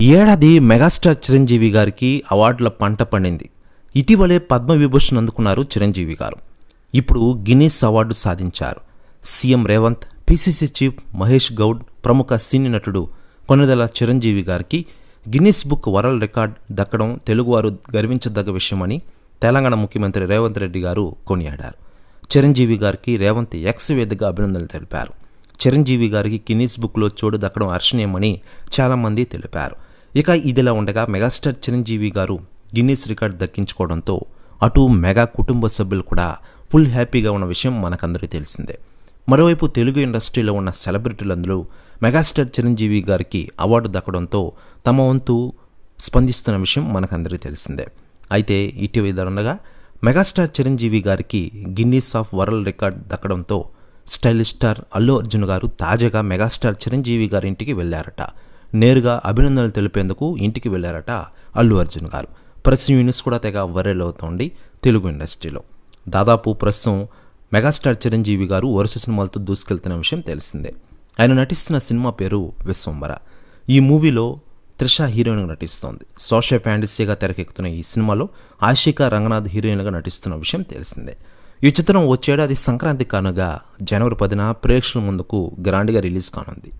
ఏడాది మెగాస్టార్ చిరంజీవి గారికి అవార్డుల పంట పండింది. ఇటీవలే పద్మవిభూషణ్ అందుకున్నారు చిరంజీవి గారు. ఇప్పుడు గిన్నీస్ అవార్డు సాధించారు. CM Revanth PCC chief Mahesh Goud ప్రముఖ సినీ నటుడు కొనిదెల చిరంజీవి గారికి గిన్నీస్ బుక్ వరల్డ్ రికార్డ్ దక్కడం తెలుగువారు గర్వించదగ్గ విషయమని తెలంగాణ ముఖ్యమంత్రి రేవంత్ రెడ్డి గారు కొనియాడారు. చిరంజీవి గారికి రేవంత్ ఎక్స్ వేదికగా అభినందనలు తెలిపారు. చిరంజీవి గారికి గిన్నీస్ బుక్లో చోటు దక్కడం హర్షణీయమని చాలామంది తెలిపారు. ఇక ఇదిలా ఉండగా మెగాస్టార్ చిరంజీవి గారు గిన్నీస్ రికార్డ్ దక్కించుకోవడంతో అటు మెగా కుటుంబ సభ్యులు కూడా ఫుల్ హ్యాపీగా ఉన్న విషయం మనకందరికీ తెలిసిందే. మరోవైపు తెలుగు ఇండస్ట్రీలో ఉన్న సెలబ్రిటీలందరూ మెగాస్టార్ చిరంజీవి గారికి అవార్డు దక్కడంతో తమ వంతు స్పందిస్తున్న విషయం మనకందరికీ తెలిసిందే. అయితే ఇటీవల ఉండగా మెగాస్టార్ చిరంజీవి గారికి గిన్నీస్ ఆఫ్ వరల్డ్ రికార్డ్ దక్కడంతో స్టైలిష్ స్టార్ అల్లు అర్జున్ గారు తాజాగా మెగాస్టార్ చిరంజీవి గారి ఇంటికి వెళ్ళారట. నేరుగా అభినందనలు తెలిపేందుకు ఇంటికి వెళ్ళారట అల్లు అర్జున్ గారు. ప్రస్తుతం యూనిస్ కూడా తెగ వైరల్ అవుతోంది తెలుగు ఇండస్ట్రీలో. దాదాపు ప్రస్తుతం మెగాస్టార్ చిరంజీవి గారు వరుస సినిమాలతో దూసుకెళ్తున్న విషయం తెలిసిందే. ఆయన నటిస్తున్న సినిమా పేరు విశ్వంబర ఈ మూవీలో త్రిష హీరోయిన్గా నటిస్తోంది. సోషల్ ఫ్యాంటసీగా తెరకెక్కుతున్న ఈ సినిమాలో ఆషికా రంగనాథ్ హీరోయిన్గా నటిస్తున్న విషయం తెలిసిందే. ఈ చిత్రం వచ్చేడాది సంక్రాంతి కానుగా జనవరి పదిన ప్రేక్షకుల ముందుకు గ్రాండ్గా రిలీజ్ కానుంది.